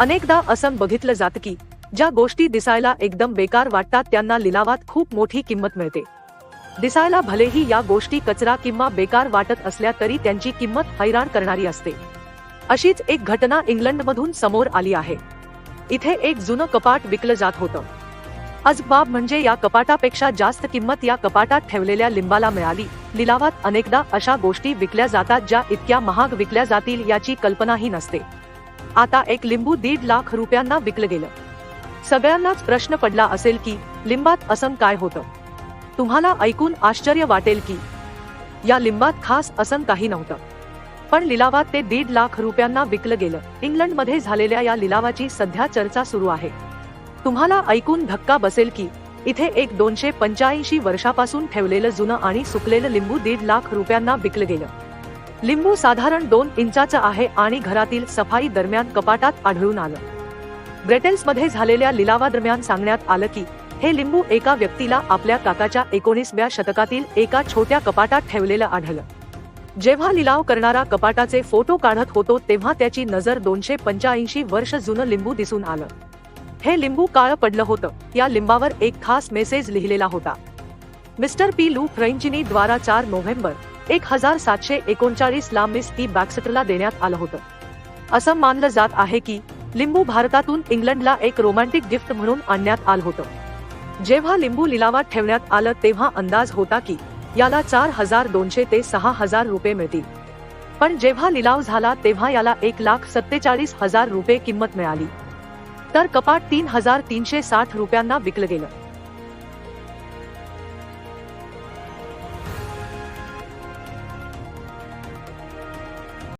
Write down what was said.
अनेकदा असं बघितलं जातं की ज्या गोष्टी दिसायला एकदम बेकार वाटतात त्यांना लिलावात खूप मोठी किंमत मिळते. दिसायला भलेही या गोष्टी कचरा किंवा बेकार वाटत असल्या तरी त्यांची किंमत हैराण करणारी असते. अशीच एक घटना इंग्लंडमधून समोर आली आहे. इथे एक जुनं कपाट विकलं जात होतं. आज बाब म्हणजे या कपाटापेक्षा जास्त किंमत या कपाटात ठेवलेल्या लिंबाला मिळाली. लिलावात अनेकदा अशा गोष्टी विकल्या जातात ज्या इतक्या महाग विकल्या जातील याची कल्पनाही नसते. आता एक लिंबू दीड लाख रुपयांना विकलं गेलं. सगळ्यांनाच प्रश्न पडला असेल की लिंबात असं काय होतं? तुम्हाला ऐकून आश्चर्य वाटेल की या लिंबात खास असं काही नव्हतं. पण लिलावात ते दीड लाख रुपयांना विकलं गेलं. इंग्लंडमध्ये झालेल्या या लिलावाची सध्या चर्चा सुरू आहे. तुम्हाला ऐकून धक्का बसेल की इथे एक दोनशे पंच्याऐंशी वर्षापासून ठेवलेलं जुनं आणि सुकलेलं लिंबू दीड लाख रुपयांना विकलं गेलं. लिंबू साधारण दोन इंचाचं आहे आणि घरातील सफाई दरम्यान कपाटात आढळून आलं. ब्रेटेल्समध्ये झालेल्या लिलावादरम्यान सांगण्यात आलं की हे लिंबू एका व्यक्तीला आपल्या काकाच्या एकोणीसव्या शतकातील एका छोट्या कपाटात ठेवलेलं आढळलं. जेव्हा लिलाव करणारा कपाटाचे फोटो काढत होतो तेव्हा त्याची नजर दोनशे पंच्याऐंशी वर्ष जुनं लिंबू दिसून आलं. हे लिंबू काळं पडलं होतं या लिंबावर एक खास मेसेज लिहिलेला होता. मिस्टर पी लू फ्रेंचिनी द्वारा चार नोव्हेंबर एक हजार सातशे एकोणचाळीस ला मिस ती बॅक्सटरला देण्यात आलं होतं. असं मानलं जात आहे की लिंबू भारतातून इंग्लंडला एक रोमॅन्टिक गिफ्ट म्हणून आणण्यात आलं होतं. जेव्हा लिंबू लिलावात ठेवण्यात आलं तेव्हा अंदाज होता की याला चार हजार दोनशे ते सहा हजार रुपये मिळतील. पण जेव्हा लिलाव झाला तेव्हा याला एक लाख सत्तेचाळीस हजार रुपये किंमत मिळाली. तर कपाट तीन हजार तीनशे साठ रुपयांना विकलं गेलं.